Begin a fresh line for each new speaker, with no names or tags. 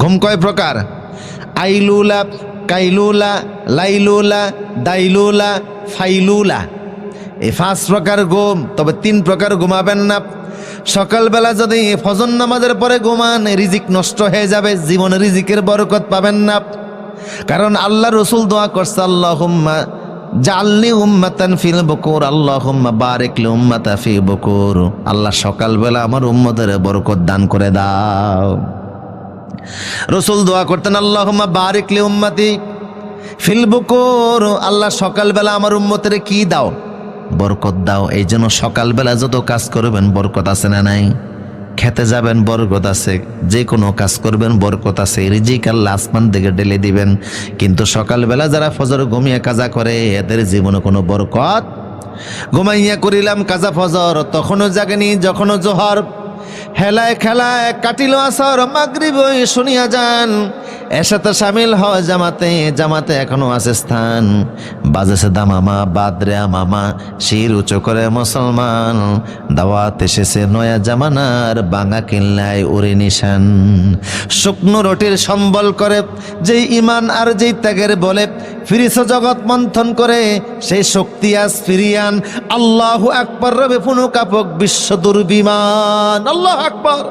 ঘুম কয় প্রকার? আইলুলা, কাইলুলা, লাইলুলা, দাইলুলা, ফাইলুলা। এই পাঁচ প্রকার ঘুম, তবে তিন প্রকার ঘুমাবেন না। সকালবেলা যদি ফজর নামাজের পরে ঘুমান, রিজিক নষ্ট হয়ে যাবে, জীবনে রিজিকের বরকত পাবেন না। কারণ আল্লাহ রসুল দোয়া করছে আল্লাহ হুম্মা জাল্লি উম্মাতান ফিল বকুর, আল্লাহুম্মা বারিক লি উম্মাতা ফি বকুর। আল্লাহ সকালবেলা আমার উম্মতের বরকত দান করে দাও। রসুল দোয়া করতেন, আল্লাহুম্মা বারিক লি উম্মাতি ফিল বকুর। আল্লাহ সকালবেলা আমার উম্মতের কি দাও? বরকত দাও। এই জন্য সকালবেলা যত কাজ করবেন, বরকত আছে না নাই? খেতে যাবেন, বরকত আছে। যে কোনো কাজ করবেন, বরকত আছে। রিজিক আল্লাহ আসমান দিকে ঢেলে দিবেন। কিন্তু সকালবেলা যারা ফজর ঘুমিয়ে কাজা করে, এদের জীবনে কোনো বরকত? ঘুমাইয়া করিলাম কাজা ফজর, তখনও জাগেনি, যখনও জোহর। হেলায় খেলায় কাটিল আসর, মাগরিব শুনিয়া যান। এসাতে সামিল হয় জামাতে জামাতে এখনও আছে স্থান। বাজেছে দামামা বাদরে মামা শির উঁচু করে মুসলমান। দাওয়াত এসেছে নয়া জামানার, বাঙা কিল্লায় উড়ে নিশান। শুকনো রুটির সম্বল করে, যেই ইমান আর যেই ত্যাগের বলে ফিরিস জগৎ মন্থন করে সেই শক্তি আজ ফিরিয়ান। আল্লাহ আকবর, রবে পুনু কাপক বিশ্ব দুর্বিমান। আল্লাহ আকবর।